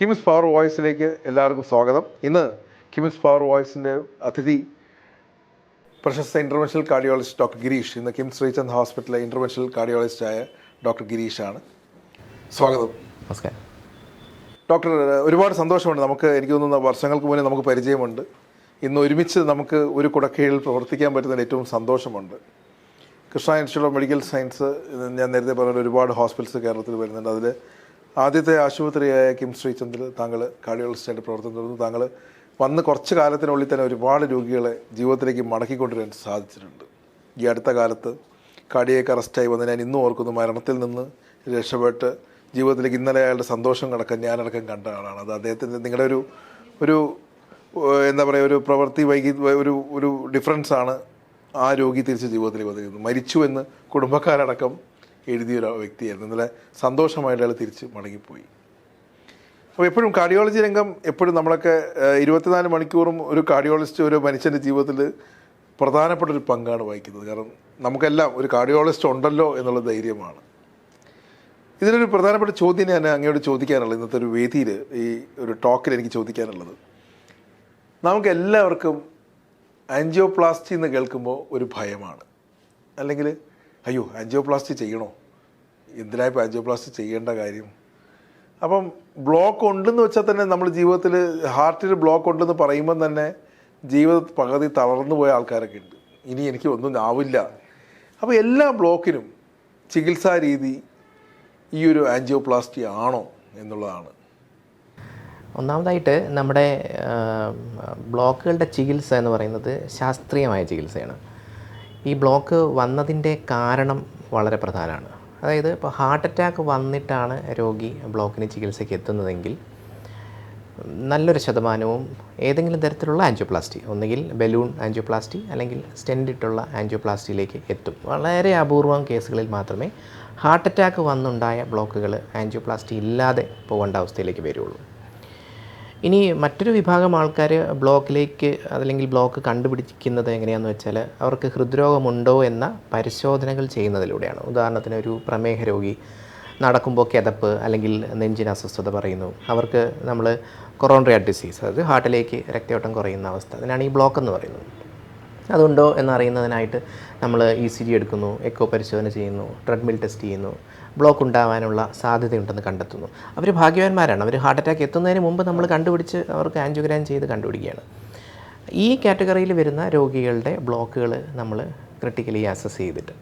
KIMS power വോയിസിലേക്ക് എല്ലാവർക്കും സ്വാഗതം. ഇന്ന് കിംസ് പവർ വോയിസിന്റെ അതിഥി പ്രശസ്ത ഇന്റർവെൻഷണൽ കാർഡിയോളജിസ്റ്റ് ഡോക്ടർ ഗിരീഷ് ഇന്ന് കിംസ് ശ്രീചന്ദ് ഹോസ്പിറ്റലിലെ ഇന്റർവെൻഷണൽ കാർഡിയോളജിസ്റ്റായ ഡോക്ടർ ഗിരീഷാണ്. സ്വാഗതം. നമസ്കാരം. ഡോക്ടർ ഒരുപാട് സന്തോഷമുണ്ട്. നമുക്ക് എനിക്ക് തോന്നുന്ന വർഷങ്ങൾക്ക് മുന്നേ നമുക്ക് പരിചയമുണ്ട്. ഇന്ന് ഒരുമിച്ച് നമുക്ക് ഒരു കുടക്കീഴിൽ പ്രവർത്തിക്കാൻ പറ്റുന്നതിൽ ഏറ്റവും സന്തോഷമുണ്ട്. Krishna Institute of Medical Science ഞാൻ നേരത്തെ പറഞ്ഞ ഒരുപാട് ഹോസ്പിറ്റൽസ് കേരളത്തിൽ വരുന്നുണ്ട്. അതിൽ ആദ്യത്തെ ആശുപത്രിയായ കിം ശ്രീചന്ദ്രൻ താങ്കൾ കാർഡിയോളജിസ്റ്റായിട്ട് പ്രവർത്തനം തുടർന്നു താങ്കൾ വന്ന് കുറച്ച് കാലത്തിനുള്ളിൽ തന്നെ ഒരുപാട് രോഗികളെ ജീവിതത്തിലേക്ക് മടക്കിക്കൊണ്ടുവരാൻ സാധിച്ചിട്ടുണ്ട്. ഈ അടുത്ത കാലത്ത് കാർഡിയേക്ക് അറസ്റ്റായി വന്ന് ഞാൻ ഇന്നും ഓർക്കുന്നു മരണത്തിൽ നിന്ന് രക്ഷപ്പെട്ട് ജീവിതത്തിലേക്ക് ഇന്നലെ അയാളുടെ സന്തോഷം കണക്കാൻ ഞാനടക്കം കണ്ട ആളാണ്. അത് അദ്ദേഹത്തിന്റെ നിങ്ങളുടെ ഒരു ഒരു എന്താ പറയുക ഒരു പ്രവൃത്തി വൈകി ഒരു ഒരു ഡിഫറൻസ് ആണ് ആ രോഗി തിരിച്ച് ജീവിതത്തിലേക്ക് വന്നിരിക്കുന്നത്. മരിച്ചു എന്ന് കുടുംബക്കാരടക്കം എഴുതിയ ഒരു വ്യക്തിയായിരുന്നു. നല്ല സന്തോഷമായിട്ട് അയാൾ തിരിച്ച് മടങ്ങിപ്പോയി. അപ്പോൾ എപ്പോഴും കാർഡിയോളജി രംഗം എപ്പോഴും നമ്മളൊക്കെ ഇരുപത്തിനാല് മണിക്കൂറും ഒരു കാർഡിയോളജിസ്റ്റ് ഒരു മനുഷ്യന്റെ ജീവിതത്തിൽ പ്രധാനപ്പെട്ട ഒരു പങ്കാണ് വഹിക്കുന്നത്. കാരണം നമുക്കെല്ലാം ഒരു കാർഡിയോളജിസ്റ്റ് ഉണ്ടല്ലോ എന്നുള്ള ധൈര്യമാണ്. ഇതിലൊരു പ്രധാനപ്പെട്ട ചോദ്യം ഞാൻ അങ്ങയോട് ചോദിക്കാനുള്ളത് ഇന്നത്തെ ഒരു വേദിയിൽ ഈ ഒരു ടോക്കിൽ എനിക്ക് ചോദിക്കാനുള്ളത്. നമുക്ക് എല്ലാവർക്കും ആൻജിയോപ്ലാസ്റ്റി എന്ന് കേൾക്കുമ്പോൾ ഒരു ഭയമാണ്. അല്ലെങ്കിൽ അയ്യോ ആൻജിയോപ്ലാസ്റ്റി ചെയ്യണോ? എന്തിനാ ഇപ്പോൾ ആൻജിയോപ്ലാസ്റ്റി ചെയ്യേണ്ട കാര്യം? അപ്പം ബ്ലോക്ക് ഉണ്ടെന്ന് വെച്ചാൽ തന്നെ നമ്മൾ ജീവിതത്തിൽ ഹാർട്ടിൽ ബ്ലോക്ക് ഉണ്ടെന്ന് പറയുമ്പം തന്നെ ജീവിത പകുതി തളർന്നു പോയ ആൾക്കാരൊക്കെ ഉണ്ട്. ഇനി എനിക്ക് ഒന്നും ആവില്ല. അപ്പോൾ എല്ലാ ബ്ലോക്കിനും ചികിത്സാ രീതി ഈ ഒരു ആൻജിയോപ്ലാസ്റ്റി ആണോ എന്നുള്ളതാണ്. ഒന്നാമതായിട്ട് നമ്മുടെ ബ്ലോക്കുകളുടെ ചികിത്സ എന്ന് പറയുന്നത് ശാസ്ത്രീയമായ ചികിത്സയാണ്. ഈ ബ്ലോക്ക് വന്നതിന്റെ കാരണം വളരെ പ്രധാനമാണ്. അതായത് ഇപ്പോൾ ഹാർട്ട് അറ്റാക്ക് വന്നിട്ടാണ് രോഗി ബ്ലോക്കിന് ചികിത്സയ്ക്ക് എത്തുന്നതെങ്കിൽ നല്ലൊരു ശതമാനവും ഏതെങ്കിലും തരത്തിലുള്ള ആൻജിയോപ്ലാസ്റ്റി ഒന്നുകിൽ ബലൂൺ ആൻജിയോപ്ലാസ്റ്റി അല്ലെങ്കിൽ സ്റ്റെൻഡ് ഇട്ടുള്ള ആൻജിയോപ്ലാസ്റ്റിയിലേക്ക് എത്തും. വളരെ അപൂർവം കേസുകളിൽ മാത്രമേ ഹാർട്ട് അറ്റാക്ക് വന്നുണ്ടായ ബ്ലോക്കുകൾ ആൻജിയോപ്ലാസ്റ്റി ഇല്ലാതെ പോകേണ്ട അവസ്ഥയിലേക്ക് വരുള്ളൂ. ഇനി മറ്റൊരു വിഭാഗം ആൾക്കാർ ബ്ലോക്കിലേക്ക് അതല്ലെങ്കിൽ ബ്ലോക്ക് കണ്ടുപിടിക്കുന്നത് എങ്ങനെയാണെന്ന് വെച്ചാൽ അവർക്ക് ഹൃദ്രോഗമുണ്ടോ എന്ന പരിശോധനകൾ ചെയ്യുന്നതിലൂടെയാണ്. ഉദാഹരണത്തിന് ഒരു പ്രമേഹ രോഗി നടക്കുമ്പോൾ കിതപ്പ് അല്ലെങ്കിൽ നെഞ്ചിന് അസ്വസ്ഥത പറയുന്നു. അവർക്ക് നമ്മൾ കൊറോണറി ഡിസീസ് അതായത് ഹാർട്ടിലേക്ക് രക്തയോട്ടം കുറയുന്ന അവസ്ഥ. അതിനാണ് ഈ ബ്ലോക്ക് എന്ന് പറയുന്നത്. അതുണ്ടോ എന്നറിയുന്നതിനായിട്ട് നമ്മൾ ഇ സി ജി എടുക്കുന്നു എക്കോ പരിശോധന ചെയ്യുന്നു ട്രെഡ്മിൽ ടെസ്റ്റ് ചെയ്യുന്നു ബ്ലോക്ക് ഉണ്ടാവാനുള്ള സാധ്യതയുണ്ടെന്ന് കണ്ടെത്തുന്നു. അവർ ഭാഗ്യവാന്മാരാണ്. അവർ ഹാർട്ട് അറ്റാക്ക് എത്തുന്നതിന് മുമ്പ് നമ്മൾ കണ്ടുപിടിച്ച് അവർക്ക് ആൻജിയോഗ്രാം ചെയ്ത് കണ്ടുപിടിക്കുകയാണ്. ഈ കാറ്റഗറിയിൽ വരുന്ന രോഗികളുടെ ബ്ലോക്കുകൾ നമ്മൾ ക്രിട്ടിക്കലി അസസ് ചെയ്തിട്ട്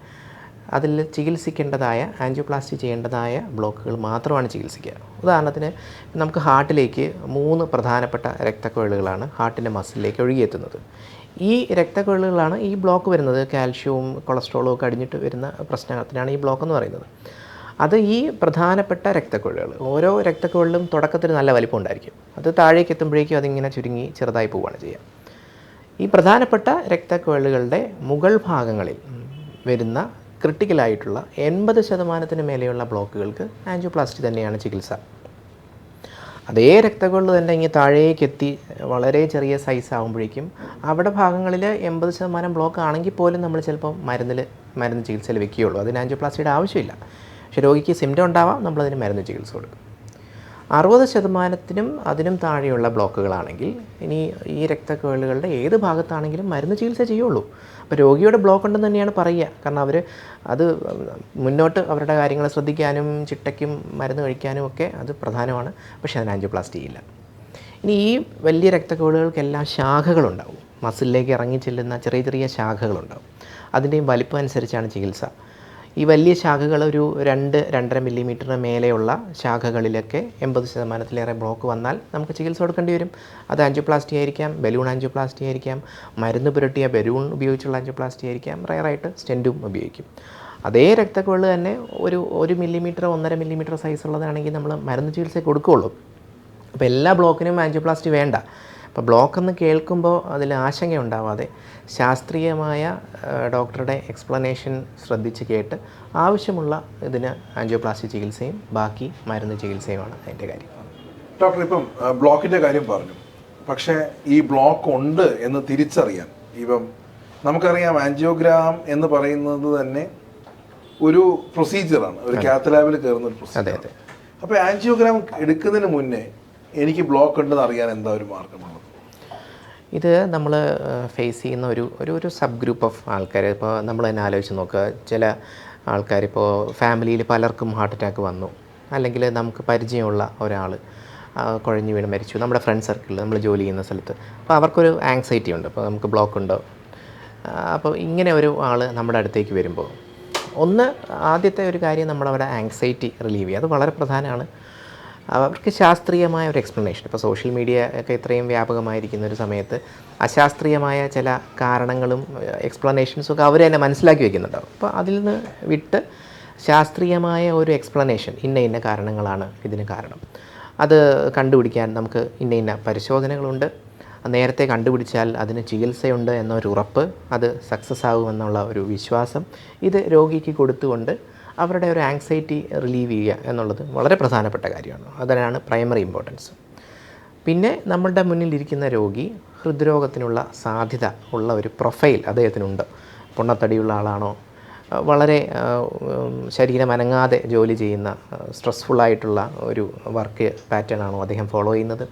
അതിൽ ചികിത്സിക്കേണ്ടതായ ആൻജിയോപ്ലാസ്റ്റി ചെയ്യേണ്ടതായ ബ്ലോക്കുകൾ മാത്രമാണ് ചികിത്സിക്കുക. ഉദാഹരണത്തിന് നമുക്ക് ഹാർട്ടിലേക്ക് മൂന്ന് പ്രധാനപ്പെട്ട രക്തക്കുഴലുകളാണ് ഹാർട്ടിന്റെ മസിലിലേക്ക് ഒഴുകിയെത്തുന്നത്. ഈ രക്തക്കുഴലുകളാണ് ഈ ബ്ലോക്ക് വരുന്നത്. കാൽഷ്യവും കൊളസ്ട്രോളും ഒക്കെ അടിഞ്ഞിട്ട് വരുന്ന പ്രശ്നത്തിനാണ് ഈ ബ്ലോക്ക് എന്ന് പറയുന്നത്. അത് ഈ പ്രധാനപ്പെട്ട രക്തക്കുഴലുകൾ ഓരോ രക്തക്കുഴലിലും തുടക്കത്തിൽ നല്ല വലിപ്പം ഉണ്ടായിരിക്കും. അത് താഴേക്ക് എത്തുമ്പോഴേക്കും അതിങ്ങനെ ചുരുങ്ങി ചെറുതായി പോവുകയാണ് ചെയ്യുക. ഈ പ്രധാനപ്പെട്ട രക്തക്കുഴലുകളുടെ മുകൾ ഭാഗങ്ങളിൽ വരുന്ന ക്രിട്ടിക്കലായിട്ടുള്ള എൺപത് ശതമാനത്തിന് മേലെയുള്ള ബ്ലോക്കുകൾക്ക് ആൻജിയോപ്ലാസ്റ്റി തന്നെയാണ് ചികിത്സ. അതേ രക്തക്കൊള്ളു തന്നെ ഇങ്ങനെ താഴേക്ക് എത്തി വളരെ ചെറിയ സൈസ് ആകുമ്പോഴേക്കും അവിടെ ഭാഗങ്ങളിൽ എൺപത് ശതമാനം ബ്ലോക്ക് ആണെങ്കിൽ പോലും നമ്മൾ ചിലപ്പോൾ മരുന്നിൽ മരുന്ന് ചികിത്സയിൽ വെക്കുകയുള്ളൂ. അതിന് ആൻജിയോപ്ലാസ്റ്റിയുടെ ആവശ്യമില്ല. പക്ഷേ രോഗിക്ക് സിംറ്റം ഉണ്ടാവാം നമ്മളതിന് മരുന്ന് ചികിത്സ കൊടുക്കും. അറുപത് ശതമാനത്തിനും അതിനും താഴെയുള്ള ബ്ലോക്കുകളാണെങ്കിൽ ഇനി ഈ രക്തക്കുഴലുകളുടെ ഏത് ഭാഗത്താണെങ്കിലും മരുന്ന് ചികിത്സ ചെയ്യുള്ളൂ. അപ്പോൾ രോഗിയുടെ ബ്ലോക്ക് ഉണ്ടെന്ന് തന്നെയാണ് പറയുക. കാരണം അവർ അത് മുന്നോട്ട് അവരുടെ കാര്യങ്ങൾ ശ്രദ്ധിക്കാനും ചിട്ടയ്ക്കും മരുന്ന് കഴിക്കാനും ഒക്കെ അത് പ്രധാനമാണ്. പക്ഷേ അതിന് ആൻജിയോപ്ലാസ്റ്റി ഇല്ല. ഇനി ഈ വലിയ രക്തക്കുഴലുകൾക്കെല്ലാം ശാഖകളുണ്ടാവും. മസിലിലേക്ക് ഇറങ്ങി ചെല്ലുന്ന ചെറിയ ചെറിയ ശാഖകളുണ്ടാവും. അതിന്റെയും വലിപ്പം അനുസരിച്ചാണ് ചികിത്സ. ഈ വലിയ ശാഖകൾ ഒരു രണ്ട് രണ്ടര മില്ലിമീറ്ററിന് മേലെയുള്ള ശാഖകളിലൊക്കെ എൺപത് ശതമാനത്തിലേറെ ബ്ലോക്ക് വന്നാൽ നമുക്ക് ചികിത്സ കൊടുക്കേണ്ടി വരും. അത് ആൻജിയോപ്ലാസ്റ്റി ആയിരിക്കാം ബലൂൺ ആൻജിയോപ്ലാസ്റ്റി ആയിരിക്കാം മരുന്ന് പുരട്ടിയ ബലൂൺ ഉപയോഗിച്ചുള്ള ആൻജിയോപ്ലാസ്റ്റി ആയിരിക്കാം റയറായിട്ട് സ്റ്റെന്റും ഉപയോഗിക്കും. അതേ രക്തക്കുഴൽ തന്നെ ഒരു ഒരു മില്ലിമീറ്റർ ഒന്നര മില്ലിമീറ്റർ സൈസ് ഉള്ളതാണെങ്കിൽ നമ്മൾ മരുന്ന് ചികിത്സ കൊടുക്കുകയുള്ളൂ അപ്പോൾ എല്ലാ ബ്ലോക്കിനും ആൻജിയോപ്ലാസ്റ്റി വേണ്ട. അപ്പോൾ ബ്ലോക്ക് എന്ന് കേൾക്കുമ്പോൾ അതിൽ ആശങ്ക ഉണ്ടാവാതെ ശാസ്ത്രീയമായ ഡോക്ടറുടെ എക്സ്പ്ലനേഷൻ ശ്രദ്ധിച്ച് കേട്ട് ആവശ്യമുള്ള ഇതിന് ആൻജിയോപ്ലാസ്റ്റി ചികിത്സയും ബാക്കി മരുന്ന് ചികിത്സയുമാണ് അതിന്റെ കാര്യം. ഡോക്ടർ ഇപ്പം ബ്ലോക്കിന്റെ കാര്യം പറഞ്ഞു. പക്ഷേ ഈ ബ്ലോക്ക് ഉണ്ട് എന്ന് തിരിച്ചറിയാൻ ഇപ്പം നമുക്കറിയാം ആൻജിയോഗ്രാം എന്ന് പറയുന്നത് തന്നെ ഒരു പ്രൊസീജിയറാണ്. ഒരു കാത്തലാബിൽ കയറുന്ന ഒരു പ്രൊസീജിയർ അതെ. അപ്പോൾ ആൻജിയോഗ്രാം എടുക്കുന്നതിന് മുന്നേ എനിക്ക് ബ്ലോക്ക് ഉണ്ടെന്ന് അറിയാൻ എന്താ ഒരു മാർഗമുള്ളത്? ഇത് നമ്മൾ ഫേസ് ചെയ്യുന്ന ഒരു ഒരു ഒരു സബ് ഗ്രൂപ്പ് ഓഫ് ആൾക്കാർ ഇപ്പോൾ നമ്മൾ തന്നെ ആലോചിച്ച് നോക്കുക. ചില ആൾക്കാരിപ്പോൾ ഫാമിലിയിൽ പലർക്കും ഹാർട്ട് അറ്റാക്ക് വന്നു. അല്ലെങ്കിൽ നമുക്ക് പരിചയമുള്ള ഒരാൾ കുഴഞ്ഞു വീണ് മരിച്ചു. നമ്മുടെ ഫ്രണ്ട് സർക്കിളിൽ നമ്മൾ ജോലി ചെയ്യുന്ന സ്ഥലത്ത്. അപ്പോൾ അവർക്കൊരു ആങ്സൈറ്റി ഉണ്ട്. അപ്പോൾ നമുക്ക് ബ്ലോക്ക് ഉണ്ടോ? അപ്പോൾ ഇങ്ങനെ ഒരു ആൾ നമ്മുടെ അടുത്തേക്ക് വരുമ്പോൾ ഒന്ന് ആദ്യത്തെ ഒരു കാര്യം നമ്മളവിടെ ആങ്സൈറ്റി റിലീവ് ചെയ്യുക. അത് വളരെ പ്രധാനമാണ്. അവർക്ക് ശാസ്ത്രീയമായ ഒരു എക്സ്പ്ലനേഷൻ ഇപ്പോൾ സോഷ്യൽ മീഡിയ ഒക്കെ ഇത്രയും വ്യാപകമായിരിക്കുന്ന ഒരു സമയത്ത് അശാസ്ത്രീയമായ ചില കാരണങ്ങളും എക്സ്പ്ലനേഷൻസും ഒക്കെ അവർ തന്നെ മനസ്സിലാക്കി വെക്കുന്നുണ്ടാവും. അപ്പോൾ അതിൽ നിന്ന് വിട്ട് ശാസ്ത്രീയമായ ഒരു എക്സ്പ്ലനേഷൻ ഇന്ന ഇന്ന കാരണങ്ങളാണ് ഇതിന് കാരണം. അത് കണ്ടുപിടിക്കാൻ നമുക്ക് ഇന്ന ഇന്ന പരിശോധനകളുണ്ട്. നേരത്തെ കണ്ടുപിടിച്ചാൽ അതിന് ചികിത്സയുണ്ട് എന്നൊരു ഉറപ്പ് അത് സക്സസ് ആകുമെന്നുള്ള ഒരു വിശ്വാസം ഇത് രോഗിക്ക് കൊടുത്തുകൊണ്ട് അവരുടെ ഒരു ആങ്സൈറ്റി റിലീവ് ചെയ്യുക എന്നുള്ളത് വളരെ പ്രധാനപ്പെട്ട കാര്യമാണ്. അതിനാണ് പ്രൈമറി ഇമ്പോർട്ടൻസ് പിന്നെ നമ്മളുടെ മുന്നിലിരിക്കുന്ന രോഗി ഹൃദ്രോഗത്തിനുള്ള സാധ്യത ഉള്ള ഒരു പ്രൊഫൈൽ അദ്ദേഹത്തിനുണ്ട്. പൊണ്ണത്തടിയുള്ള ആളാണോ? വളരെ ശരീരം അനങ്ങാതെ ജോലി ചെയ്യുന്ന സ്ട്രെസ്ഫുള്ളായിട്ടുള്ള ഒരു വർക്ക് പാറ്റേൺ ആണോ അദ്ദേഹം ഫോളോ ചെയ്യുന്നത്?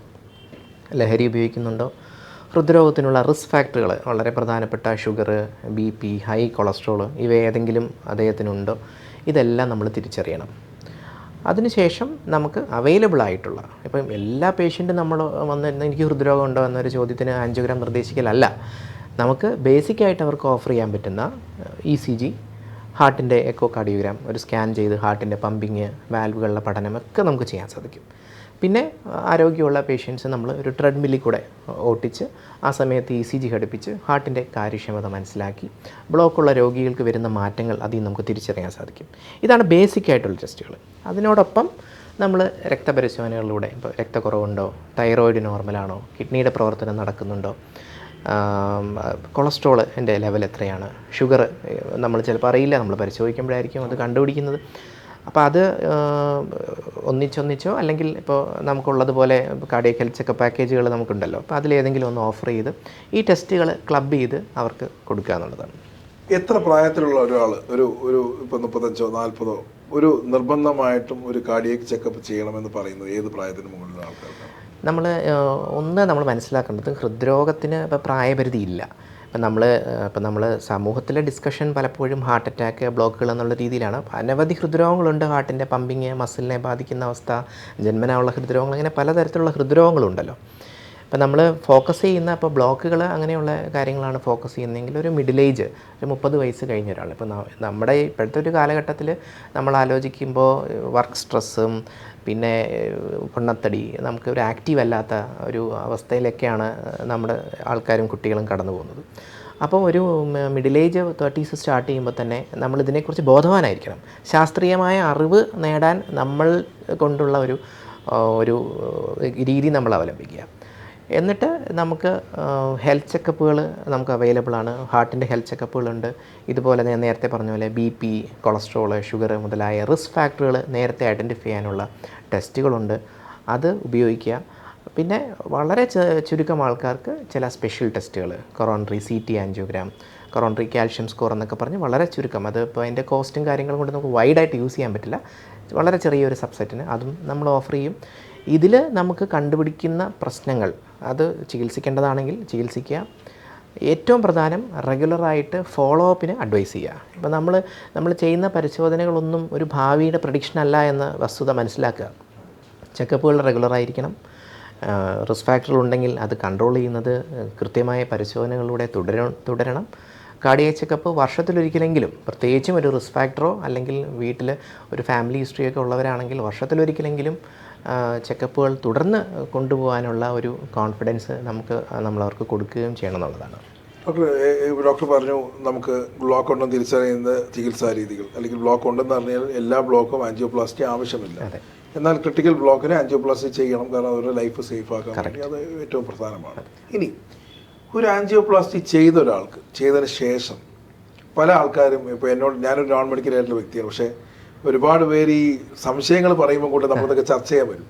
ലഹരി ഉപയോഗിക്കുന്നുണ്ടോ? ഹൃദ്രോഗത്തിനുള്ള റിസ്ക് ഫാക്ടറുകൾ വളരെ പ്രധാനപ്പെട്ട sugar B P high cholesterol ഇവ ഏതെങ്കിലും അദ്ദേഹത്തിനുണ്ടോ? ഇതെല്ലാം നമ്മൾ തിരിച്ചറിയണം. അതിനുശേഷം നമുക്ക് അവൈലബിൾ ആയിട്ടുള്ള ഇപ്പം എല്ലാ പേഷ്യന്റും നമ്മൾ വന്ന് എനിക്ക് ഹൃദ്രോഗം ഉണ്ടോ എന്നൊരു ചോദ്യത്തിന് ആൻജിയോഗ്രാം നിർദ്ദേശിക്കലല്ല. നമുക്ക് ബേസിക്കായിട്ട് അവർക്ക് ഓഫർ ചെയ്യാൻ പറ്റുന്ന ഇ സി ജി ഹാർട്ടിന്റെ എക്കോ കാർഡിയോഗ്രാം ഒരു സ്കാൻ ചെയ്ത് ഹാർട്ടിന്റെ പമ്പിങ് വാൽവുകളുടെ പഠനം ഒക്കെ നമുക്ക് ചെയ്യാൻ സാധിക്കും. പിന്നെ ആരോഗ്യമുള്ള പേഷ്യൻസ് നമ്മൾ ഒരു ട്രെഡ്മില്ലിൽ കൂടെ ഓട്ടിച്ച് ആ സമയത്ത് ഇ സി ജി ഘടിപ്പിച്ച് ഹാർട്ടിന്റെ കാര്യക്ഷമത മനസ്സിലാക്കി ബ്ലോക്കുള്ള രോഗികൾക്ക് വരുന്ന മാറ്റങ്ങൾ അതിൽ നിന്ന് നമുക്ക് തിരിച്ചറിയാൻ സാധിക്കും. ഇതാണ് ബേസിക് ആയിട്ടുള്ള ടെസ്റ്റുകൾ അതിനോടൊപ്പം നമ്മൾ രക്തപരിശോധനകളിലൂടെ ഇപ്പോൾ രക്തക്കുറവുണ്ടോ? തൈറോയിഡ് നോർമലാണോ കിഡ്നിയുടെ പ്രവർത്തനം നടക്കുന്നുണ്ടോ? കൊളസ്ട്രോളിന്റെ ലെവൽ എത്രയാണ്? ഷുഗർ നമ്മൾ ചിലപ്പോൾ അറിയില്ല നമ്മൾ പരിശോധിക്കുമ്പോഴായിരിക്കും അത് കണ്ടുപിടിക്കുന്നത്. അപ്പോൾ അത് ഒന്നിച്ചൊന്നിച്ചോ അല്ലെങ്കിൽ ഇപ്പോൾ നമുക്കുള്ളതുപോലെ കാർഡിയക് ഹെൽത്ത് ചെക്കപ്പ് പാക്കേജുകൾ നമുക്കുണ്ടല്ലോ. അപ്പോൾ അതിലേതെങ്കിലും ഒന്ന് ഓഫർ ചെയ്ത് ഈ ടെസ്റ്റുകൾ ക്ലബ് ചെയ്ത് അവർക്ക് കൊടുക്കുക എന്നുള്ളതാണ്. എത്ര പ്രായത്തിലുള്ള ഒരാൾ ഒരു ഒരു ഇപ്പോൾ മുപ്പത്തഞ്ചോ നാൽപ്പതോ ഒരു നിർബന്ധമായിട്ടും ഒരു കാർഡിയക് ചെക്കപ്പ് ചെയ്യണമെന്ന് പറയുന്നത് ഏത് പ്രായത്തിന് മുകളിലുള്ള ആൾക്കാർക്കാണ് നമ്മൾ ഒന്ന് നമ്മൾ മനസ്സിലാക്കേണ്ടത് ഹൃദ്രോഗത്തിന് ഇപ്പോൾ പ്രായപരിധി ഇല്ല. ഇപ്പം നമ്മൾ ഇപ്പം നമ്മൾ സമൂഹത്തിലെ ഡിസ്കഷൻ പലപ്പോഴും ഹാർട്ട് അറ്റാക്ക് ബ്ലോക്കുകൾ എന്നുള്ള രീതിയിലാണ്. അനവധി ഹൃദ്രോഗങ്ങളുണ്ട്. ഹാർട്ടിന്റെ പമ്പിങ് മസിലിനെ ബാധിക്കുന്ന അവസ്ഥ ജന്മനാവുള്ള ഹൃദ്രോഗങ്ങൾ അങ്ങനെ പലതരത്തിലുള്ള ഹൃദ്രോഗങ്ങളുണ്ടല്ലോ. ഇപ്പം നമ്മൾ ഫോക്കസ് ചെയ്യുന്ന ഇപ്പോൾ ബ്ലോക്കുകൾ അങ്ങനെയുള്ള കാര്യങ്ങളാണ് ഫോക്കസ് ചെയ്യുന്നതെങ്കിൽ ഒരു മിഡിൽ ഏജ് ഒരു മുപ്പത് വയസ്സ് കഴിഞ്ഞ ഒരാൾ ഇപ്പോൾ നമ്മുടെ ഇപ്പോഴത്തെ ഒരു കാലഘട്ടത്തിൽ നമ്മൾ ആലോചിക്കുമ്പോൾ വർക്ക് സ്ട്രെസ്സും പിന്നെ പൊണ്ണത്തടി നമുക്ക് ഒരു ആക്റ്റീവ് അല്ലാത്ത ഒരു അവസ്ഥയിലൊക്കെയാണ് നമ്മുടെ ആൾക്കാരും കുട്ടികളും കടന്നു പോകുന്നത്. അപ്പോൾ ഒരു മിഡിൽ ഏജ് തേർട്ടീസ് സ്റ്റാർട്ട് ചെയ്യുമ്പോൾ തന്നെ നമ്മൾ ഇതിനെക്കുറിച്ച് ബോധവാനായിരിക്കണം. ശാസ്ത്രീയമായ അറിവ് നേടാൻ നമ്മൾ കൊണ്ടുള്ള ഒരു ഒരു രീതി നമ്മൾ അവലംബിക്കുക. എന്നിട്ട് നമുക്ക് ഹെൽത്ത് ചെക്കപ്പുകൾ നമുക്ക് അവൈലബിൾ ആണ്. ഹാർട്ടിന്റെ ഹെൽത്ത് ചെക്കപ്പുകളുണ്ട് ഇതുപോലെ ഞാൻ നേരത്തെ പറഞ്ഞ പോലെ ബി പി കൊളസ്ട്രോൾ ഷുഗർ മുതലായ റിസ്ക് ഫാക്ടറുകൾ നേരത്തെ ഐഡന്റിഫൈ ചെയ്യാനുള്ള ടെസ്റ്റുകളുണ്ട് അത് ഉപയോഗിക്കുക. പിന്നെ വളരെ ചുരുക്കം ആൾക്കാർക്ക് ചില സ്പെഷ്യൽ ടെസ്റ്റുകൾ coronary C T angiogram coronary calcium score എന്നൊക്കെ പറഞ്ഞ് വളരെ ചുരുക്കം. അത് ഇപ്പോൾ അതിന്റെ കോസ്റ്റും കാര്യങ്ങളും കൊണ്ട് നമുക്ക് വൈഡായിട്ട് യൂസ് ചെയ്യാൻ പറ്റില്ല. വളരെ ചെറിയൊരു സബ്സെറ്റിന് അതും നമ്മൾ ഓഫർ ചെയ്യും. ഇതിൽ നമുക്ക് കണ്ടുപിടിക്കുന്ന പ്രശ്നങ്ങൾ അത് ചികിത്സിക്കേണ്ടതാണെങ്കിൽ ചികിത്സിക്കുക. ഏറ്റവും പ്രധാനം റെഗുലറായിട്ട് ഫോളോ അപ്പിന് അഡ്വൈസ് ചെയ്യുക. ഇപ്പോൾ നമ്മൾ നമ്മൾ ചെയ്യുന്ന പരിശോധനകളൊന്നും ഒരു ഭാവിയുടെ പ്രഡിക്ഷൻ അല്ല എന്ന വസ്തുത മനസ്സിലാക്കുക. ചെക്കപ്പുകൾ റെഗുലറായിരിക്കണം. റിസ്ക് ഫാക്ടറുകൾ ഉണ്ടെങ്കിൽ അത് കൺട്രോൾ ചെയ്യുന്നത് കൃത്യമായ പരിശോധനകളിലൂടെ തുടര തുടരണം. കാർഡിയ ചെക്കപ്പ് വർഷത്തിലൊരിക്കലെങ്കിലും പ്രത്യേകിച്ചും ഒരു റിസ്ക് ഫാക്ടറോ അല്ലെങ്കിൽ വീട്ടിൽ ഒരു ഫാമിലി ഹിസ്റ്ററിയൊക്കെ ഉള്ളവരാണെങ്കിൽ വർഷത്തിലൊരിക്കലെങ്കിലും ചെക്കപ്പുകൾ തുടർന്ന് കൊണ്ടുപോകാനുള്ള ഒരു കോൺഫിഡൻസ് നമുക്ക് നമ്മൾ അവർക്ക് കൊടുക്കുകയും ചെയ്യണം എന്നുള്ളതാണ് ഡോക്ടർ ഡോക്ടർ പറഞ്ഞു നമുക്ക് ബ്ലോക്ക് ഉണ്ടെന്ന് തിരിച്ചറിയുന്ന ചികിത്സാ രീതികൾ. അല്ലെങ്കിൽ ബ്ലോക്ക് ഉണ്ടെന്ന് പറഞ്ഞാൽ എല്ലാ ബ്ലോക്കും ആൻജിയോപ്ലാസ്റ്റി ആവശ്യമില്ല. എന്നാൽ ക്രിട്ടിക്കൽ ബ്ലോക്കിന് ആൻജിയോപ്ലാസ്റ്റി ചെയ്യണം. കാരണം അവരുടെ ലൈഫ് സേഫ് ആക്കാൻ വേണ്ടി അത് ഏറ്റവും പ്രധാനമാണ്. ഇനി ഒരു ആൻജിയോപ്ലാസ്റ്റി ചെയ്ത ഒരാൾക്ക് ചെയ്തതിന് ശേഷം പല ആൾക്കാരും ഇപ്പോൾ എന്നോട് ഞാനൊരു നോൺ മെഡിക്കൽ ആയിട്ടുള്ള വ്യക്തിയാണ്. പക്ഷേ ഒരുപാട് പേര് ഈ സംശയങ്ങൾ പറയുമ്പോൾ കൂടെ നമ്മളതൊക്കെ ചർച്ച ചെയ്യാൻ വരും.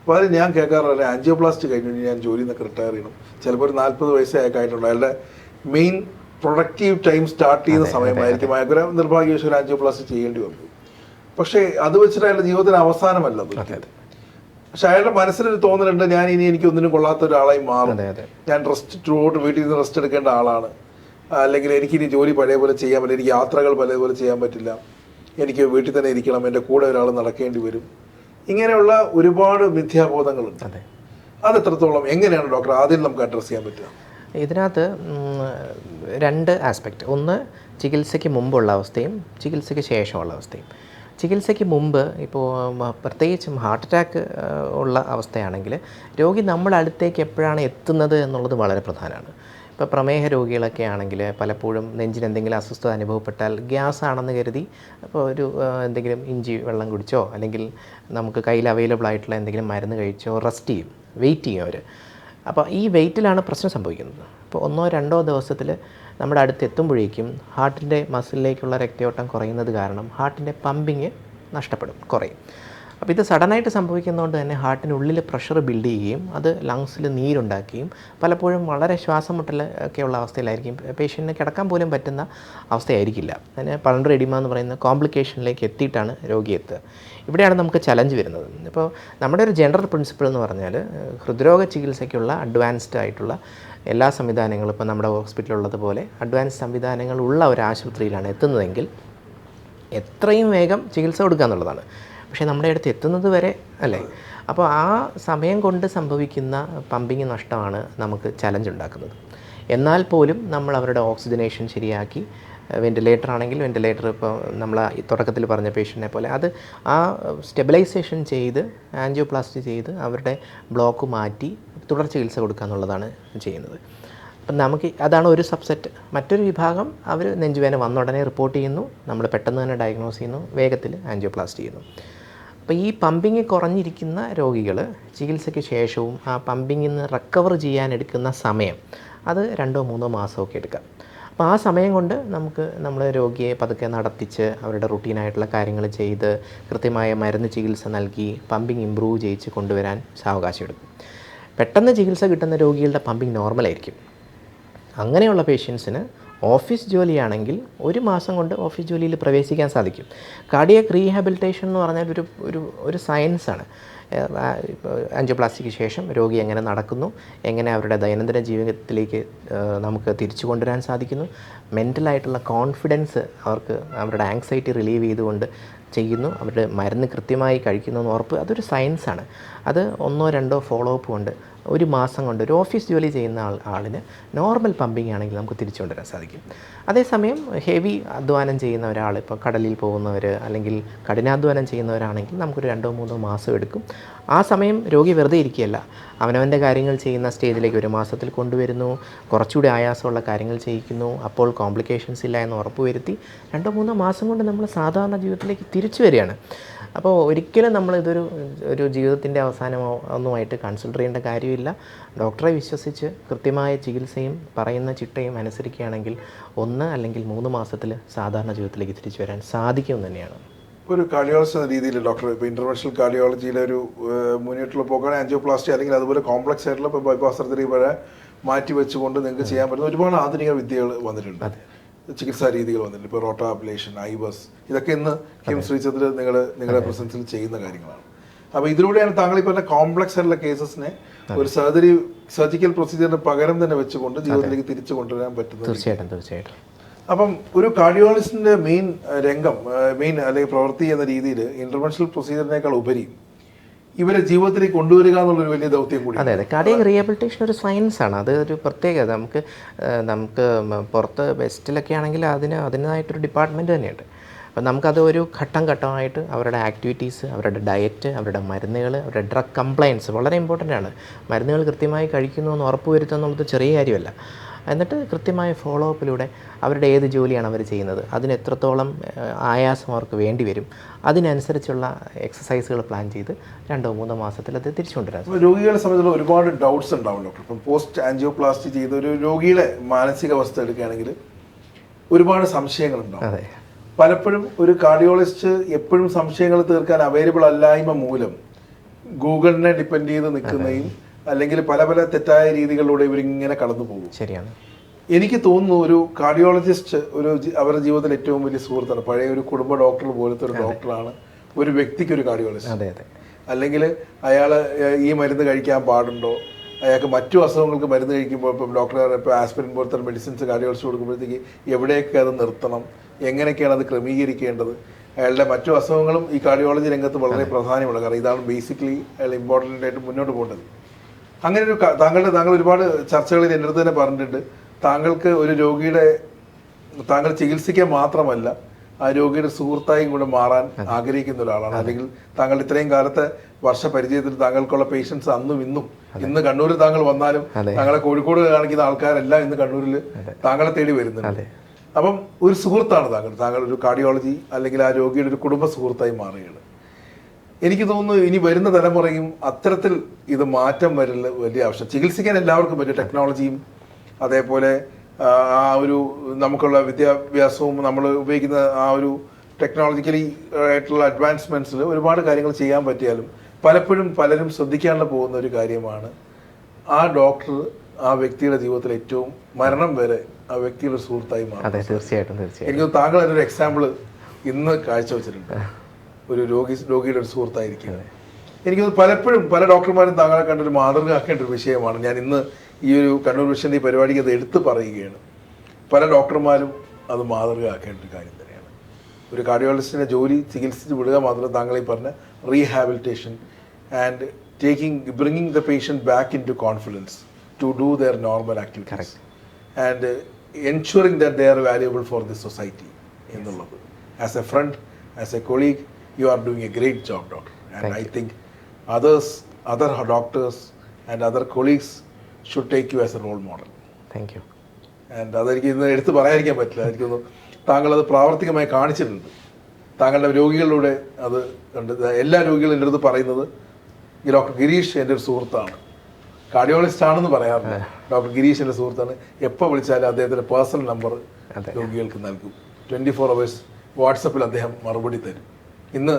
അപ്പോൾ അതിൽ ഞാൻ കേൾക്കാറുള്ള ആൻജിയോപ്ലാസ്റ്റി കഴിഞ്ഞു ഇനി ഞാൻ ജോലിയിൽ നിന്നൊക്കെ റിട്ടയർ ചെയ്യണം. ചിലപ്പോൾ ഒരു നാൽപ്പത് വയസ്സേ ആയിട്ടുള്ളൂ അയാളുടെ മെയിൻ പ്രൊഡക്റ്റീവ് ടൈം സ്റ്റാർട്ട് ചെയ്യുന്ന സമയമായിരിക്കും. അയാൾക്ക് ആൻജിയോ പ്ലാസ്റ്റ് ചെയ്യേണ്ടി വന്നു. പക്ഷേ അത് വെച്ചിട്ട് അയാളുടെ ജീവിതത്തിന് അവസാനമല്ല അത് പക്ഷെ അയാളുടെ മനസ്സിലൊരു തോന്നലുണ്ട് ഞാൻ ഇനി എനിക്ക് ഒന്നിനും കൊള്ളാത്ത ഒരാളായി മാറും. ഞാൻ റെസ്റ്റ് ടൂട്ട് വീട്ടിൽ നിന്ന് റെസ്റ്റ് എടുക്കേണ്ട ആളാണ്. അല്ലെങ്കിൽ എനിക്കിനി ജോലി പഴയ പോലെ ചെയ്യാൻ പറ്റില്ല എനിക്ക് യാത്രകൾ പഴയ പോലെ ചെയ്യാൻ പറ്റില്ല. എനിക്ക് വീട്ടിൽ തന്നെ ഇരിക്കണം എന്റെ കൂടെ ഒരാൾ നടക്കേണ്ടി വരും. ഇങ്ങനെയുള്ള ഒരുപാട് മിഥ്യാബോധങ്ങളുണ്ട്. അതെ. അത് എത്രത്തോളം എങ്ങനെയാണ് ഡോക്ടർ ആദ്യം നമുക്ക് അഡ്രസ്സ് ചെയ്യാൻ പറ്റുക? ഇതിനകത്ത് രണ്ട് ആസ്പെക്റ്റ് ഒന്ന് ചികിത്സയ്ക്ക് മുമ്പുള്ള അവസ്ഥയും ചികിത്സയ്ക്ക് ശേഷമുള്ള അവസ്ഥയും. ചികിത്സയ്ക്ക് മുമ്പ് ഇപ്പോൾ പ്രത്യേകിച്ചും ഹാർട്ട് അറ്റാക്ക് ഉള്ള അവസ്ഥയാണെങ്കിൽ രോഗി നമ്മുടെ അടുത്തേക്ക് എപ്പോഴാണ് എത്തുന്നത് എന്നുള്ളത് വളരെ പ്രധാനമാണ്. ഇപ്പോൾ പ്രമേഹ രോഗികളൊക്കെ ആണെങ്കിൽ പലപ്പോഴും നെഞ്ചിന് എന്തെങ്കിലും അസ്വസ്ഥത അനുഭവപ്പെട്ടാൽ ഗ്യാസ് ആണെന്ന് കരുതി അപ്പോൾ ഒരു എന്തെങ്കിലും ഇഞ്ചി വെള്ളം കുടിച്ചോ അല്ലെങ്കിൽ നമുക്ക് കയ്യിൽ അവൈലബിൾ ആയിട്ടുള്ള എന്തെങ്കിലും മരുന്ന് കഴിച്ചോ റെസ്റ്റ് ചെയ്യും വെയിറ്റ് ചെയ്യും അവർ. അപ്പോൾ ഈ വെയിറ്റിലാണ് പ്രശ്നം സംഭവിക്കുന്നത്. അപ്പോൾ ഒന്നോ രണ്ടോ ദിവസത്തിൽ നമ്മുടെ അടുത്ത് എത്തുമ്പോഴേക്കും ഹാർട്ടിന്റെ മസിലിലേക്കുള്ള രക്തയോട്ടം കുറയുന്നത് കാരണം ഹാർട്ടിന്റെ പമ്പിങ് നഷ്ടപ്പെടും കുറയും. അപ്പോൾ ഇത് സഡനായിട്ട് സംഭവിക്കുന്നതുകൊണ്ട് തന്നെ ഹാർട്ടിനുള്ളിൽ പ്രഷർ ബിൽഡ് ചെയ്യുകയും അത് ലങ്സിൽ നീരുണ്ടാക്കുകയും പലപ്പോഴും വളരെ ശ്വാസം മുട്ടൽ ഒക്കെയുള്ള അവസ്ഥയിലായിരിക്കും. പേഷ്യന്റിന് കിടക്കാൻ പോലും പറ്റുന്ന അവസ്ഥയായിരിക്കില്ല. അതിന് പൾണ്ടർ എഡിമ എന്ന് പറയുന്ന കോംപ്ലിക്കേഷനിലേക്ക് എത്തിയിട്ടാണ് രോഗി എത്തുക. ഇവിടെയാണ് നമുക്ക് ചലഞ്ച് വരുന്നത്. ഇപ്പോൾ നമ്മുടെ ഒരു ജനറൽ പ്രിൻസിപ്പിൾ എന്ന് പറഞ്ഞാൽ ഹൃദ്രോഗ ചികിത്സയ്ക്കുള്ള അഡ്വാൻസ്ഡ് ആയിട്ടുള്ള എല്ലാ സംവിധാനങ്ങളും ഇപ്പോൾ നമ്മുടെ ഹോസ്പിറ്റലുള്ളതുപോലെ അഡ്വാൻസ് സംവിധാനങ്ങളുള്ള ഒരു ആശുപത്രിയിലാണ് എത്തുന്നതെങ്കിൽ എത്രയും വേഗം ചികിത്സ കൊടുക്കുക എന്നുള്ളതാണ്. പക്ഷേ നമ്മുടെ അടുത്ത് എത്തുന്നത് വരെ അല്ലേ? അപ്പോൾ ആ സമയം കൊണ്ട് സംഭവിക്കുന്ന പമ്പിങ് നഷ്ടമാണ് നമുക്ക് ചലഞ്ച് ഉണ്ടാക്കുന്നത്. എന്നാൽ പോലും നമ്മൾ അവരുടെ ഓക്സിജനേഷൻ ശരിയാക്കി. വെന്റിലേറ്റർ ആണെങ്കിൽ വെന്റിലേറ്റർ ഇപ്പോൾ നമ്മൾ തുടക്കത്തിൽ പറഞ്ഞ പേഷ്യന്റിനെ പോലെ അത് ആ സ്റ്റെബിലൈസേഷൻ ചെയ്ത് ആൻജിയോപ്ലാസ്റ്റി ചെയ്ത് അവരുടെ ബ്ലോക്ക് മാറ്റി തുടർ ചികിത്സ കൊടുക്കുക എന്നുള്ളതാണ് ചെയ്യുന്നത്. അപ്പം നമുക്ക് അതാണ് ഒരു സബ്സെറ്റ് മറ്റൊരു വിഭാഗം അവർ നെഞ്ചുവേന വന്ന ഉടനെ റിപ്പോർട്ട് ചെയ്യുന്നു. നമ്മൾ പെട്ടെന്ന് തന്നെ ഡയഗ്നോസ് ചെയ്യുന്നു. വേഗത്തിൽ ആൻജിയോപ്ലാസ്റ്റ് ചെയ്യുന്നു. അപ്പോൾ ഈ പമ്പിങ് കുറഞ്ഞിരിക്കുന്ന രോഗികൾ ചികിത്സയ്ക്ക് ശേഷവും ആ പമ്പിങ്ങിൽ നിന്ന് റിക്കവർ ചെയ്യാൻ എടുക്കുന്ന സമയം അത് രണ്ടോ മൂന്നോ മാസമൊക്കെ എടുക്കാം. അപ്പോൾ ആ സമയം കൊണ്ട് നമുക്ക് നമ്മൾ രോഗിയെ പതുക്കെ നടത്തിച്ച് അവരുടെ റുട്ടീനായിട്ടുള്ള കാര്യങ്ങൾ ചെയ്ത് കൃത്യമായ മരുന്ന് ചികിത്സ നൽകി പമ്പിങ് ഇമ്പ്രൂവ് ചെയ്യിച്ച് കൊണ്ടുവരാൻ സാവകാശം എടുക്കും. പെട്ടെന്ന് ചികിത്സ കിട്ടുന്ന രോഗികളുടെ പമ്പിങ് നോർമലായിരിക്കും അങ്ങനെയുള്ള പേഷ്യൻസിന് ഓഫീസ് ജോലിയാണെങ്കിൽ ഒരു മാസം കൊണ്ട് ഓഫീസ് ജോലിയിൽ പ്രവേശിക്കാൻ സാധിക്കും. കാർഡിയക് റീഹാബിലിറ്റേഷൻ എന്ന് പറഞ്ഞാൽ ഒരു ഒരു ഒരു സയൻസാണ് ആൻജിയോപ്ലാസ്റ്റിക്ക് ശേഷം രോഗി എങ്ങനെ നടക്കുന്നു എങ്ങനെ അവരുടെ ദൈനംദിന ജീവിതത്തിലേക്ക് നമുക്ക് തിരിച്ചു കൊണ്ടുവരാൻ സാധിക്കുന്നു മെന്റലായിട്ടുള്ള കോൺഫിഡൻസ് അവർക്ക് അവരുടെ ആങ്സൈറ്റി റിലീവ് ചെയ്തുകൊണ്ട് ചെയ്യുന്നു അവരുടെ മരുന്ന് കൃത്യമായി കഴിക്കുന്നു എന്ന് ഉറപ്പ് അതൊരു സയൻസാണ് അത് ഒന്നോ രണ്ടോ ഫോളോ അപ്പ് കൊണ്ട് ഒരു മാസം കൊണ്ട് ഒരു ഓഫീസ് ജോലി ചെയ്യുന്ന ആൾ ആളിന് നോർമൽ പമ്പിങ് ആണെങ്കിൽ നമുക്ക് തിരിച്ചു കൊണ്ടുവരാൻ സാധിക്കും. അതേസമയം ഹെവി അധ്വാനം ചെയ്യുന്ന ഒരാൾ ഇപ്പോൾ കടലിൽ പോകുന്നവർ അല്ലെങ്കിൽ കഠിനാധ്വാനം ചെയ്യുന്നവരാണെങ്കിൽ നമുക്കൊരു രണ്ടോ മൂന്നോ മാസം എടുക്കും. ആ സമയം രോഗി വെറുതെ ഇരിക്കുകയല്ല. അവനവന്റെ കാര്യങ്ങൾ ചെയ്യുന്ന സ്റ്റേജിലേക്ക് ഒരു മാസത്തിൽ കൊണ്ടുവരുന്നു. കുറച്ചുകൂടി ആയാസമുള്ള കാര്യങ്ങൾ ചെയ്യിക്കുന്നു. അപ്പോൾ കോംപ്ലിക്കേഷൻസ് ഇല്ല എന്ന് ഉറപ്പുവരുത്തി രണ്ടോ മൂന്നോ മാസം കൊണ്ട് നമ്മൾ സാധാരണ ജീവിതത്തിലേക്ക് തിരിച്ചു വരികയാണ്. അപ്പോൾ ഒരിക്കലും നമ്മൾ ഇതൊരു ഒരു ജീവിതത്തിന്റെ അവസാനമോ ഒന്നുമായിട്ട് കൺസിഡർ ചെയ്യേണ്ട കാര്യമില്ല. ഡോക്ടറെ വിശ്വസിച്ച് കൃത്യമായ ചികിത്സയും പറയുന്ന ചിട്ടയും അനുസരിക്കുകയാണെങ്കിൽ ഒന്ന് അല്ലെങ്കിൽ മൂന്ന് മാസത്തിൽ സാധാരണ ജീവിതത്തിലേക്ക് തിരിച്ചു വരാൻ സാധിക്കും തന്നെയാണ്. ഒരു കാർഡിയോളജി എന്ന രീതിയിൽ ഡോക്ടർ ഇപ്പോൾ ഇന്റർവെൻഷണൽ കാർഡിയോളജിയിലെ ഒരു മുന്നിട്ടുള്ള പോക്കാണ് ആൻജിയോപ്ലാസ്റ്റി അല്ലെങ്കിൽ അതുപോലെ കോംപ്ലക്സ് ആയിട്ടുള്ള ഇപ്പോൾ ബൈപ്പാസ് സർജറി വരെ മാറ്റി വെച്ചുകൊണ്ട് നിങ്ങൾക്ക് ചെയ്യാൻ പറ്റുന്ന ഒരുപാട് ആധുനിക വിദ്യകൾ വന്നിട്ടുണ്ട്. ചികിത്സാ രീതികൾ വന്നിട്ടുണ്ട്. ഇപ്പോൾ റോട്ടോ അപ്ലേഷൻ ഐബസ് ഇതൊക്കെ ഇന്ന് കിം ശ്രീചന്ദ്ര നിങ്ങൾ നിങ്ങളുടെ പ്രസൻസിൽ ചെയ്യുന്ന കാര്യങ്ങളാണ്. അപ്പോൾ ഇതിലൂടെയാണ് താങ്കൾ ഈ പറഞ്ഞ കോംപ്ലക്സ് ആയിട്ടുള്ള കേസസിനെ ഒരു സർജറി സർജിക്കൽ പ്രൊസീജിയറിന് പകരം തന്നെ വെച്ചുകൊണ്ട് ജീവിതത്തിലേക്ക് തിരിച്ചു കൊണ്ടുവരാൻ പറ്റുന്നത് തീർച്ചയായിട്ടും തീർച്ചയായിട്ടും. അപ്പം ഒരു കാർഡിയോളജിസ്റ്റിന്റെ മെയിൻ രംഗം മെയിൻ അല്ലെങ്കിൽ പ്രവൃത്തി എന്ന രീതിയിൽ ഇന്റർവെൻഷണൽ പ്രൊസീജിയറിനേക്കാൾ ഉപരി ഇവരെ ജീവിതത്തിലേക്ക് കൊണ്ടുവരിക എന്നുള്ളൊരു വലിയ ദൗത്യം കൂടി. അതെ അതെ. കാർഡിയക് റീഹാബിലിറ്റേഷൻ ഒരു സയൻസ് ആണ്. അത് ഒരു പ്രത്യേകത. നമുക്ക് നമുക്ക് പുറത്ത് വെസ്റ്റിലൊക്കെ ആണെങ്കിൽ അതിന് അതിന്റെതായിട്ടൊരു ഡിപ്പാർട്ട്മെന്റ് തന്നെയുണ്ട്. അപ്പം നമുക്കത് ഒരു ഘട്ടം ഘട്ടമായിട്ട് അവരുടെ ആക്ടിവിറ്റീസ് അവരുടെ ഡയറ്റ് അവരുടെ മരുന്നുകൾ അവരുടെ ഡ്രഗ് കംപ്ലയൻസ് വളരെ ഇമ്പോർട്ടന്റ് ആണ്. മരുന്നുകൾ കൃത്യമായി കഴിക്കുന്നു എന്ന് ഉറപ്പ് വരുത്തുക എന്നുള്ളത് ചെറിയ കാര്യമല്ല. എന്നിട്ട് കൃത്യമായ ഫോളോ അപ്പിലൂടെ അവരുടെ ഏത് ജോലിയാണ് അവർ ചെയ്യുന്നത്? അതിന് എത്രത്തോളം ആയാസം അവർക്ക് വേണ്ടി വരും? അതിനനുസരിച്ചുള്ള എക്സസൈസുകൾ പ്ലാൻ ചെയ്ത് രണ്ടോ മൂന്നോ മാസത്തിൽ അത് തിരിച്ചു കൊണ്ടുവരാൻ രോഗികളെ സംബന്ധിച്ചുള്ള ഒരുപാട് ഡൗട്ട്സ് ഉണ്ടാവും ഡോക്ടർ ഇപ്പം പോസ്റ്റ് ആൻജിയോപ്ലാസ്റ്റി ചെയ്ത ഒരു രോഗിയുടെ മാനസികാവസ്ഥ എടുക്കുകയാണെങ്കിൽ ഒരുപാട് സംശയങ്ങളുണ്ടാവും അതെ. പലപ്പോഴും ഒരു കാർഡിയോളജിസ്റ്റ് എപ്പോഴും സംശയങ്ങൾ തീർക്കാൻ അവൈലബിൾ അല്ലായ്മ മൂലം ഗൂഗിളിനെ ഡിപ്പെൻഡ് ചെയ്ത് നിൽക്കുന്നതും അല്ലെങ്കിൽ പല പല തെറ്റായ രീതികളിലൂടെ ഇവരിങ്ങനെ കടന്നു പോകും. ശരിയാണ്. എനിക്ക് തോന്നുന്നു ഒരു കാർഡിയോളജിസ്റ്റ് ഒരു അവരുടെ ജീവിതത്തിൽ ഏറ്റവും വലിയ സുഹൃത്താണ്. പഴയ ഒരു കുടുംബ ഡോക്ടർ പോലത്തെ ഒരു ഡോക്ടറാണ് ഒരു വ്യക്തിക്ക് ഒരു കാർഡിയോളജിസ്റ്റ് അതെ അതെ. അല്ലെങ്കിൽ അയാൾ ഈ മരുന്ന് കഴിക്കാൻ പാടുണ്ടോ? അയാൾക്ക് മറ്റു അസുഖങ്ങൾക്ക് മരുന്ന് കഴിക്കുമ്പോൾ ഇപ്പം ഡോക്ടർ ഇപ്പോൾ ആസ്പിരിൻ പോലത്തെ മെഡിസിൻസ് കാർഡിയോളജി കൊടുക്കുമ്പോഴത്തേക്ക് എവിടെയൊക്കെ അത് നിർത്തണം? എങ്ങനെയൊക്കെയാണ് അത് ക്രമീകരിക്കേണ്ടത്? അയാളുടെ മറ്റു അസുഖങ്ങളും ഈ കാർഡിയോളജി രംഗത്ത് വളരെ പ്രധാനമുള്ള കാരണം ഇതാണ് ബേസിക്കലി അയാൾ ഇമ്പോർട്ടന്റ് ആയിട്ട് മുന്നോട്ട് പോകേണ്ടത്. അങ്ങനെ ഒരു താങ്കളുടെ താങ്കൾ ഒരുപാട് ചർച്ചകളിൽ എന്റെ അടുത്ത് തന്നെ പറഞ്ഞിട്ടുണ്ട്. താങ്കൾക്ക് ഒരു രോഗിയുടെ താങ്കൾ ചികിത്സിക്കാൻ മാത്രമല്ല ആ രോഗിയുടെ സുഹൃത്തായും കൂടെ മാറാൻ ആഗ്രഹിക്കുന്ന ഒരാളാണ്. അല്ലെങ്കിൽ താങ്കൾ ഇത്രയും കാലത്തെ വർഷ പരിചയത്തിൽ താങ്കൾക്കുള്ള പേഷ്യൻസ് അന്നും ഇന്നും. ഇന്ന് കണ്ണൂരിൽ താങ്കൾ വന്നാലും താങ്കളെ കോഴിക്കോട് കാണിക്കുന്ന ആൾക്കാരെല്ലാം ഇന്ന് കണ്ണൂരിൽ താങ്കളെ തേടി വരുന്നുണ്ട്. അപ്പം ഒരു സുഹൃത്താണ് താങ്കൾ. താങ്കൾ ഒരു കാർഡിയോളജി അല്ലെങ്കിൽ ആ രോഗിയുടെ ഒരു കുടുംബ സുഹൃത്തായി മാറുകയാണ്. എനിക്ക് തോന്നുന്നു ഇനി വരുന്ന തലമുറയും അത്തരത്തിൽ ഇത് മാറ്റം വരൽ വലിയ ആവശ്യം. ചികിത്സിക്കാൻ എല്ലാവർക്കും പറ്റും ടെക്നോളജിയും അതേപോലെ ആ, ഒരു നമുക്കുള്ള വിദ്യാഭ്യാസവും നമ്മൾ ഉപയോഗിക്കുന്ന ആ ഒരു ടെക്നോളജിക്കലി ആയിട്ടുള്ള അഡ്വാൻസ്മെന്റ്സിൽ ഒരുപാട് കാര്യങ്ങൾ ചെയ്യാൻ പറ്റിയാലും പലപ്പോഴും പലരും ശ്രദ്ധിക്കാണ്ട് പോകുന്ന ഒരു കാര്യമാണ് ആ ഡോക്ടർ ആ വ്യക്തിയുടെ ജീവിതത്തിൽ ഏറ്റവും മരണം വരെ ആ വ്യക്തിയുടെ സുഹൃത്തായി മാറും തീർച്ചയായിട്ടും തീർച്ചയായിട്ടും. എനിക്ക് താങ്കൾ അതിനൊരു എക്സാമ്പിൾ ഇന്ന് കാഴ്ചവെച്ചിട്ടുണ്ട്. ഒരു രോഗി രോഗിയുടെ ഒരു സുഹൃത്തായിരിക്കും. എനിക്കത് പലപ്പോഴും പല ഡോക്ടർമാരും താങ്കളെ കണ്ടൊരു മാതൃകയാക്കേണ്ട ഒരു വിഷയമാണ്. ഞാൻ ഇന്ന് ഈ ഒരു കണ്ണൂർ വിഷന്റെ ഈ പരിപാടിക്ക് അത് എടുത്തു പറയുകയാണ്. പല ഡോക്ടർമാരും അത് മാതൃകയാക്കേണ്ട ഒരു കാര്യം തന്നെയാണ്. ഒരു കാർഡിയോളജിസ്റ്റിന്റെ ജോലി ചികിത്സിച്ച് വിടുക മാത്രമല്ല താങ്കൾ ഈ പറഞ്ഞ rehabilitation and taking bringing the patient back in to confidence to do their normal activities and ensuring that they are valuable for the society എന്നുള്ളത്. As a friend as a colleague you are doing a great job doctor and I think others other doctors and other colleagues should take you as a role model thank you and അതെനിക്ക് ഇന്ന് എടുത്ത് പറയാതിരിക്കാൻ പറ്റില്ല. എനിക്ക് തോന്നുന്നു താങ്കൾ അത് പ്രാവർത്തികമായി കാണിച്ചിട്ടുണ്ട്. താങ്കളുടെ രോഗികളിലൂടെ അത് കണ്ട് എല്ലാ രോഗികളും എന്റെ അടുത്ത് പറയുന്നത് ഈ ഡോക്ടർ ഗിരീഷ് എന്റെ ഒരു സുഹൃത്താണ്. കാർഡിയോളജിസ്റ്റ് ആണെന്ന് പറയാറില്ല ഡോക്ടർ ഗിരീഷ് എന്റെ സുഹൃത്താണ്. എപ്പോൾ വിളിച്ചാലും അദ്ദേഹത്തിന്റെ പേഴ്സണൽ നമ്പർ. രോഗികൾക്ക് നൽകും. ട്വന്റി ഫോർ അവേഴ്സ് വാട്സപ്പിൽ അദ്ദേഹം മറുപടി തരും. ഇന്ന്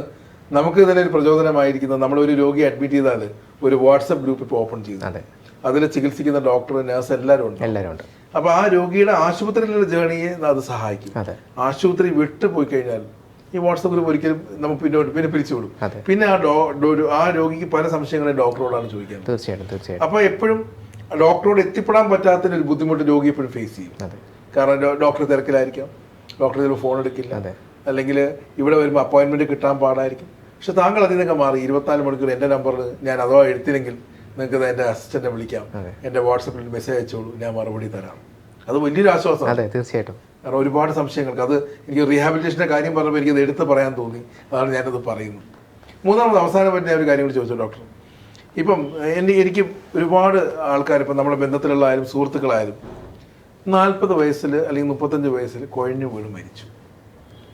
നമുക്ക് തന്നെ ഒരു പ്രചോദനമായിരിക്കുന്നത് ഒരു രോഗിയെ അഡ്മിറ്റ് ചെയ്താൽ ഒരു വാട്സപ്പ് ഗ്രൂപ്പ് ഇപ്പോൾ ഓപ്പൺ ചെയ്തു. അതെ. അതിൽ ചികിത്സിക്കുന്ന ഡോക്ടർ നേഴ്സ് എല്ലാവരും ഉണ്ട്. എല്ലാവരും ഉണ്ട് അപ്പൊ ആ രോഗിയുടെ ആശുപത്രിയിലുള്ള ജേണിയെ അത് സഹായിക്കും. ആശുപത്രി വിട്ടു പോയി കഴിഞ്ഞാൽ ഈ വാട്സപ്പ് ഗ്രൂപ്പ് ഒരിക്കലും നമുക്ക് പിന്നോട്ട് പിന്നെ പിരിച്ചുവിടും. പിന്നെ ആ ആ രോഗിക്ക് പല സംശയങ്ങളും ഡോക്ടറോടാണ് ചോദിക്കാൻ തീർച്ചയായിട്ടും തീർച്ചയായിട്ടും. അപ്പൊ എപ്പോഴും ഡോക്ടറോട് എത്തിപ്പെടാൻ പറ്റാത്ത ഒരു ബുദ്ധിമുട്ട് രോഗി എപ്പോഴും ഫേസ് ചെയ്യും. കാരണം ഡോക്ടർ തിരക്കിലായിരിക്കാം. ഡോക്ടർ ചിലപ്പോൾ ഫോൺ എടുക്കില്ല. അല്ലെങ്കിൽ ഇവിടെ വരുമ്പോൾ അപ്പോയിൻമെന്റ് കിട്ടാൻ പാടായിരിക്കും. പക്ഷെ താങ്കൾ അതിൽ നിന്നൊക്കെ മാറി. ഇരുപത്തിനാല് മണിക്കൂർ എന്റെ നമ്പറിൽ ഞാൻ അഥവാ എഴുത്തില്ലെങ്കിൽ നിങ്ങൾക്ക് എന്റെ അസിസ്റ്റന്റിനെ വിളിക്കാം. എന്റെ വാട്സപ്പിൽ മെസ്സേജ് അയച്ചോളൂ. ഞാൻ മറുപടി തരാം. അത് വലിയൊരു ആശ്വാസം. അതെ തീർച്ചയായിട്ടും. കാരണം ഒരുപാട് സംശയങ്ങൾക്ക് അത് എനിക്ക് റീഹാബിലിറ്റേഷന്റെ കാര്യം പറഞ്ഞപ്പോൾ എനിക്കത് എടുത്ത് പറയാൻ തോന്നി. അതാണ് ഞാനത് പറയുന്നത്. മൂന്നാമത് അവസാനം ഞാൻ ഒരു കാര്യം കൂടി ചോദിച്ചു ഡോക്ടർ ഇപ്പം എന്റെ എനിക്ക് ഒരുപാട് ആൾക്കാർ ഇപ്പം നമ്മുടെ ബന്ധത്തിലുള്ള ആയാലും സുഹൃത്തുക്കളായാലും നാൽപ്പത് വയസ്സിൽ അല്ലെങ്കിൽ മുപ്പത്തഞ്ച് വയസ്സിൽ കുഴഞ്ഞു വീണ് മരിച്ചു.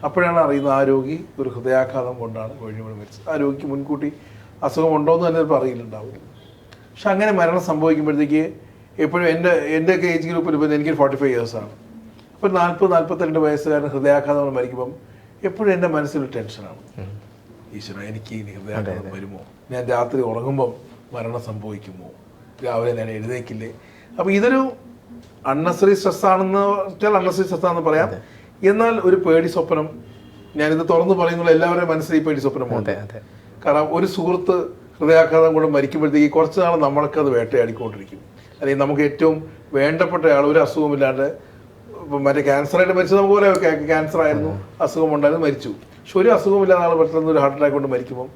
അപ്പോഴാണ് അറിയുന്നത് ആ രോഗി ഒരു ഹൃദയാഘാതം കൊണ്ടാണ് കുഴഞ്ഞു വീണ് മരിച്ചത്. ആ രോഗിക്ക് മുൻകൂട്ടി അസുഖമുണ്ടോ എന്ന് തന്നെ ചിലപ്പോൾ അറിയില്ലുണ്ടാവും പക്ഷെ അങ്ങനെ മരണം സംഭവിക്കുമ്പോഴത്തേക്ക് എപ്പോഴും എന്റെ എന്റെയൊക്കെ ഏജ് ഗ്രൂപ്പിൽ ഇപ്പം എനിക്ക് ഫോർട്ടി ഫൈവ് ഇയേഴ്സാണ് അപ്പോൾ നാൽപ്പത് നാൽപ്പത്തിരണ്ട് വയസ്സുകാരൻ ഹൃദയാഘാതം കൊണ്ട് മരിക്കുമ്പം എപ്പോഴും എന്റെ മനസ്സിലൊരു ടെൻഷനാണ് ഈശ്വര എനിക്ക് ഇനി ഹൃദയാഘാതം വരുമോ? ഞാൻ രാത്രി ഉറങ്ങുമ്പം മരണം സംഭവിക്കുമോ? രാവിലെ ഞാൻ എഴുന്നേക്കില്ലേ? അപ്പോൾ ഇതൊരു അൺനെസറി സ്ട്രെസ് ആണെന്ന് വെച്ചാൽ അൺനെസറി സ്ട്രെസ് ആണെന്ന് പറയാം. എന്നാൽ ഒരു പേടി സ്വപ്നം. ഞാനിത് തുറന്നു പറയുന്നുള്ള എല്ലാവരുടെയും മനസ്സിൽ ഈ പേടി സ്വപ്നം അതെ അതെ. കാരണം ഒരു സുഹൃത്ത് ഹൃദയാഘാതം കൊണ്ട് മരിക്കുമ്പോഴത്തേക്ക് കുറച്ച് നാൾ നമ്മൾക്ക് അത് വേട്ടയാടിക്കൊണ്ടിരിക്കും. അല്ലെങ്കിൽ നമുക്ക് ഏറ്റവും വേണ്ടപ്പെട്ട ആൾ ഒരു അസുഖമില്ലാണ്ട് മറ്റേ ക്യാൻസറായിട്ട് മരിച്ചത് നമുക്ക് പോലെ ക്യാൻസർ ആയിരുന്നു അസുഖം ഉണ്ടായിരുന്നു മരിച്ചു. പക്ഷെ ഒരു അസുഖമില്ലാത്ത ആൾ പെട്ടെന്ന് ഒരു ഹാർട്ട് അറ്റാക്ക് കൊണ്ട് മരിക്കുമ്പോൾ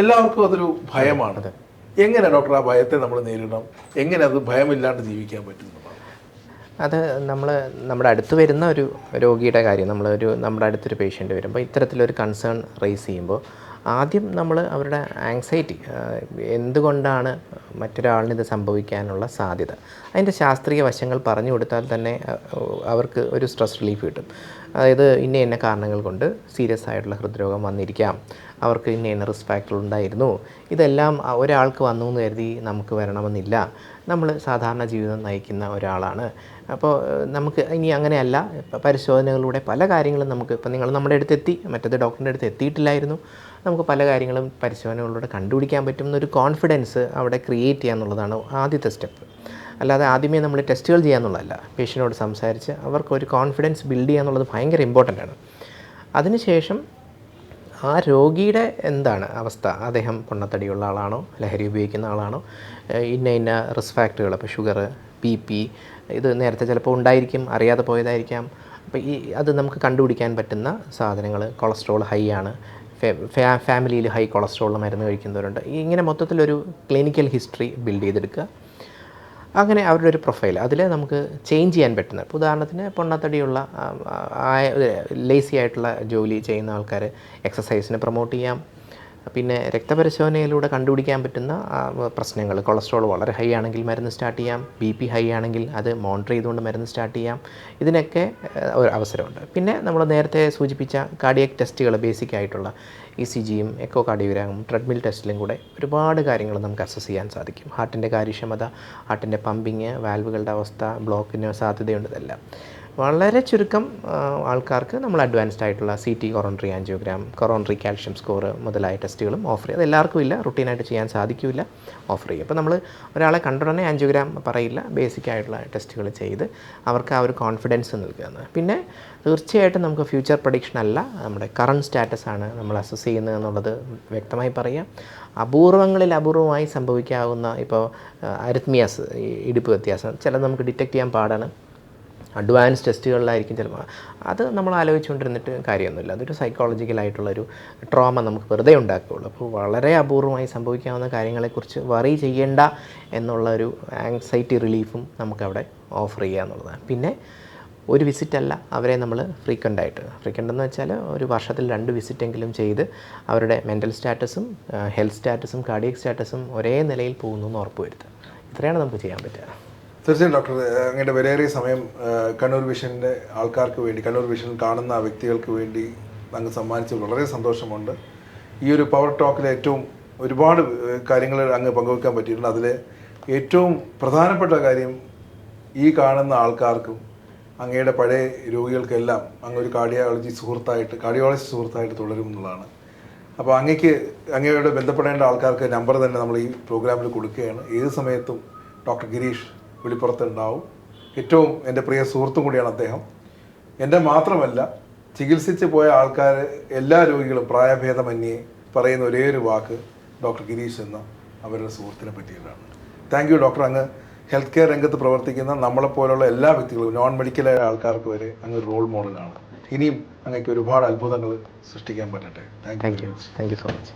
എല്ലാവർക്കും അതൊരു ഭയമാണ്. എങ്ങനെ ഡോക്ടർ ആ ഭയത്തെ നമ്മൾ നേരിടണം? എങ്ങനെ അത് ഭയമില്ലാണ്ട് ജീവിക്കാൻ പറ്റും എന്നുള്ളതാണ്. അത് നമ്മൾ നമ്മുടെ അടുത്ത് വരുന്ന ഒരു രോഗിയുടെ കാര്യം നമ്മളൊരു നമ്മുടെ അടുത്തൊരു പേഷ്യന്റ് വരുമ്പോൾ ഇത്തരത്തിലൊരു കൺസേൺ റേസ് ചെയ്യുമ്പോൾ ആദ്യം നമ്മൾ അവരുടെ ആങ്സൈറ്റി എന്തുകൊണ്ടാണ് മറ്റൊരാളിന് ഇത് സംഭവിക്കാനുള്ള സാധ്യത? അതിന്റെ ശാസ്ത്രീയ വശങ്ങൾ പറഞ്ഞു കൊടുത്താൽ തന്നെ അവർക്ക് ഒരു സ്ട്രെസ് റിലീഫ് കിട്ടും. അതായത് ഇന്ന ഇന്ന കാരണങ്ങൾ കൊണ്ട് സീരിയസ് ആയിട്ടുള്ള ഹൃദ്രോഗം വന്നിരിക്കാം. അവർക്ക് ഇന്ന ഇന്ന റിസ്ക് ഫാക്ടർ ഉണ്ടായിരുന്നു. ഇതെല്ലാം ഒരാൾക്ക് വന്നു എന്ന് കരുതി നമുക്ക് വരണമെന്നില്ല. നമ്മൾ സാധാരണ ജീവിതം നയിക്കുന്ന ഒരാളാണ്. അപ്പോൾ നമുക്ക് ഇനി അങ്ങനെയല്ല. പരിശോധനകളിലൂടെ പല കാര്യങ്ങളും നമുക്ക് ഇപ്പം നിങ്ങൾ നമ്മുടെ അടുത്ത് എത്തി മറ്റത് ഡോക്ടറിന്റെ അടുത്ത് എത്തിയിട്ടില്ലായിരുന്നു. നമുക്ക് പല കാര്യങ്ങളും പരിശോധനകളിലൂടെ കണ്ടുപിടിക്കാൻ പറ്റും എന്നൊരു കോൺഫിഡൻസ് അവിടെ ക്രിയേറ്റ് ചെയ്യുക എന്നുള്ളതാണ് ആദ്യത്തെ സ്റ്റെപ്പ്. അല്ലാതെ ആദ്യമേ നമ്മൾ ടെസ്റ്റുകൾ ചെയ്യാന്നുള്ളതല്ല. പേഷ്യനോട് സംസാരിച്ച് അവർക്ക് ഒരു കോൺഫിഡൻസ് ബിൽഡ് ചെയ്യുക എന്നുള്ളത് ഭയങ്കര ഇമ്പോർട്ടന്റ് ആണ്. അതിനുശേഷം ആ രോഗിയുടെ എന്താണ് അവസ്ഥ? അദ്ദേഹം പൊണ്ണത്തടിയുള്ള ആളാണോ? ലഹരി ഉപയോഗിക്കുന്ന ആളാണോ? ഇന്ന ഇന്ന റിസ്ക് ഫാക്ടറുകൾ അപ്പോൾ ഷുഗർ ബി പി ഇത് നേരത്തെ ചിലപ്പോൾ ഉണ്ടായിരിക്കും അറിയാതെ പോയതായിരിക്കാം. അപ്പോൾ ഈ അത് നമുക്ക് കണ്ടുപിടിക്കാൻ പറ്റുന്ന സാധനങ്ങൾ കൊളസ്ട്രോൾ ഹൈ ആണ്. ഫാമിലിയിൽ ഹൈ കൊളസ്ട്രോൾ മരുന്ന് കഴിക്കുന്നവരുണ്ട്. ഇങ്ങനെ മൊത്തത്തിലൊരു ക്ലിനിക്കൽ ഹിസ്റ്ററി ബിൽഡ് ചെയ്തെടുക്കുക. അങ്ങനെ അവരുടെ ഒരു പ്രൊഫൈൽ അതിൽ നമുക്ക് ചേഞ്ച് ചെയ്യാൻ പറ്റുന്ന ഇപ്പോൾ ഉദാഹരണത്തിന് പൊണ്ണത്തടിയുള്ള ലേസി ആയിട്ടുള്ള ജോലി ചെയ്യുന്ന ആൾക്കാർ എക്സസൈസിനെ പ്രൊമോട്ട് ചെയ്യാം. പിന്നെ രക്തപരിശോധനയിലൂടെ കണ്ടുപിടിക്കാൻ പറ്റുന്ന പ്രശ്നങ്ങൾ. കൊളസ്ട്രോൾ വളരെ ഹൈ ആണെങ്കിൽ മരുന്ന് സ്റ്റാർട്ട് ചെയ്യാം. ബി പി ഹൈ ആണെങ്കിൽ അത് മോണിറ്റർ ചെയ്തുകൊണ്ട് മരുന്ന് സ്റ്റാർട്ട് ചെയ്യാം. ഇതിനൊക്കെ ഒരു അവസരമുണ്ട്. പിന്നെ നമ്മൾ നേരത്തെ സൂചിപ്പിച്ച കാർഡിയക് ടെസ്റ്റുകൾ ബേസിക് ആയിട്ടുള്ള ഇ സി ജിയും എക്കോ കാർഡിയോഗ്രാമും ട്രെഡ്മിൽ ടെസ്റ്റിലും കൂടെ ഒരുപാട് കാര്യങ്ങൾ നമുക്ക് അസസ് ചെയ്യാൻ സാധിക്കും. ഹാർട്ടിന്റെ കാര്യക്ഷമത ഹാർട്ടിന്റെ പമ്പിങ് വാൽവുകളുടെ അവസ്ഥ ബ്ലോക്കിന് സാധ്യതയുണ്ട് ഇതെല്ലാം. വളരെ ചുരുക്കം ആൾക്കാർക്ക് നമ്മൾ അഡ്വാൻസ്ഡ് ആയിട്ടുള്ള C T coronary angiogram coronary calcium score മുതലായ ടെസ്റ്റുകളും ഓഫർ ചെയ്യും. അത് എല്ലാവർക്കും ഇല്ല റുട്ടീനായിട്ട് ചെയ്യാൻ സാധിക്കില്ല ഓഫർ ചെയ്യും. അപ്പോൾ നമ്മൾ ഒരാളെ കണ്ടുടനെ ആൻജിയോഗ്രാം പറയില്ല ബേസിക് ആയിട്ടുള്ള ടെസ്റ്റുകൾ ചെയ്ത് അവർക്ക് ആ ഒരു കോൺഫിഡൻസ് നൽകുന്നത് പിന്നെ തീർച്ചയായിട്ടും നമുക്ക് ഫ്യൂച്ചർ പ്രൊഡിക്ഷൻ അല്ല നമ്മുടെ കറണ്ട് സ്റ്റാറ്റസ് ആണ് നമ്മൾ അസസ് ചെയ്യുന്നത് എന്നുള്ളത് വ്യക്തമായി പറയാം. അപൂർവങ്ങളിൽ അപൂർവമായി സംഭവിക്കാവുന്ന ഇപ്പോൾ അരിത്മിയാസ് ഇടുപ്പ് വ്യത്യാസം ചിലത് നമുക്ക് ഡിറ്റക്ട് ചെയ്യാൻ പാടാണ്. അഡ്വാൻസ് ടെസ്റ്റുകളിലായിരിക്കും ചിലപ്പോൾ. അത് നമ്മൾ ആലോചിച്ചുകൊണ്ടിരുന്നിട്ട് കാര്യമൊന്നുമില്ല. അതൊരു സൈക്കോളജിക്കലായിട്ടുള്ളൊരു ട്രോമ നമുക്ക് വെറുതെ ഉണ്ടാക്കുകയുള്ളൂ. അപ്പോൾ വളരെ അപൂർവമായി സംഭവിക്കാവുന്ന കാര്യങ്ങളെക്കുറിച്ച് വറി ചെയ്യേണ്ട എന്നുള്ള ഒരു ആങ്സൈറ്റി റിലീഫും നമുക്കവിടെ ഓഫർ ചെയ്യുക എന്നുള്ളതാണ്. പിന്നെ ഒരു വിസിറ്റ് അല്ല അവരെ നമ്മൾ ഫ്രീക്വന്റ് ആയിട്ട്. ഫ്രീക്വന്റ് എന്ന് വെച്ചാൽ ഒരു വർഷത്തിൽ രണ്ട് വിസിറ്റെങ്കിലും ചെയ്ത് അവരുടെ മെന്റൽ സ്റ്റാറ്റസും ഹെൽത്ത് സ്റ്റാറ്റസും കാർഡിയക് സ്റ്റാറ്റസും ഒരേ നിലയിൽ പോകുന്നു എന്ന് ഉറപ്പുവരുത്തുക. ഇത്രയാണ് നമുക്ക് ചെയ്യാൻ പറ്റുക. തീർച്ചയായും ഡോക്ടർ അങ്ങയുടെ വിലയേറിയ സമയം കണ്ണൂർ വിഷന്റെ ആൾക്കാർക്ക് വേണ്ടി കണ്ണൂർ വിഷൻ കാണുന്ന വ്യക്തികൾക്ക് വേണ്ടി അങ്ങ് സമ്മാനിച്ചത് വളരെ സന്തോഷമുണ്ട്. ഈ ഒരു പവർ ടോക്കിൽ ഏറ്റവും ഒരുപാട് കാര്യങ്ങൾ അങ്ങ് പങ്കുവെക്കാൻ പറ്റിയിട്ടുണ്ട്. അതിൽ ഏറ്റവും പ്രധാനപ്പെട്ട കാര്യം ഈ കാണുന്ന ആൾക്കാർക്കും അങ്ങയുടെ പഴയ രോഗികൾക്കെല്ലാം അങ്ങ് ഒരു കാർഡിയോളജി സുഹൃത്തായിട്ട് കാർഡിയോളജി സുഹൃത്തായിട്ട് തുടരും എന്നുള്ളതാണ്. അപ്പോൾ അങ്ങയ്ക്ക് അങ്ങയോട് ബന്ധപ്പെടേണ്ട ആൾക്കാർക്ക് നമ്പർ തന്നെ നമ്മൾ ഈ പ്രോഗ്രാമിൽ കൊടുക്കുകയാണ്. ഏത് സമയത്തും ഡോക്ടർ ഗിരീഷ് വെളിപ്പുറത്തുണ്ടാവും. ഏറ്റവും എന്റെ പ്രിയ സുഹൃത്തും കൂടിയാണ് അദ്ദേഹം. എന്റെ മാത്രമല്ല ചികിത്സിച്ച് പോയ ആൾക്കാർ എല്ലാ രോഗികളും പ്രായഭേദമന്യേ പറയുന്ന ഒരേ ഒരു വാക്ക് ഡോക്ടർ ഗിരീഷ് എന്ന അവരുടെ സുഹൃത്തിനെ പറ്റിയതാണ് താങ്ക് യു ഡോക്ടർ അങ്ങ് ഹെൽത്ത് കെയർ രംഗത്ത് പ്രവർത്തിക്കുന്ന നമ്മളെപ്പോലുള്ള എല്ലാ വ്യക്തികളും നോൺ മെഡിക്കലായ ആൾക്കാർക്ക് വരെ അങ്ങ് റോൾ മോഡലാണ് ഇനിയും അങ്ങേക്ക് ഒരുപാട് അത്ഭുതങ്ങൾ സൃഷ്ടിക്കാൻ പറ്റട്ടെ. Thank you thank you so much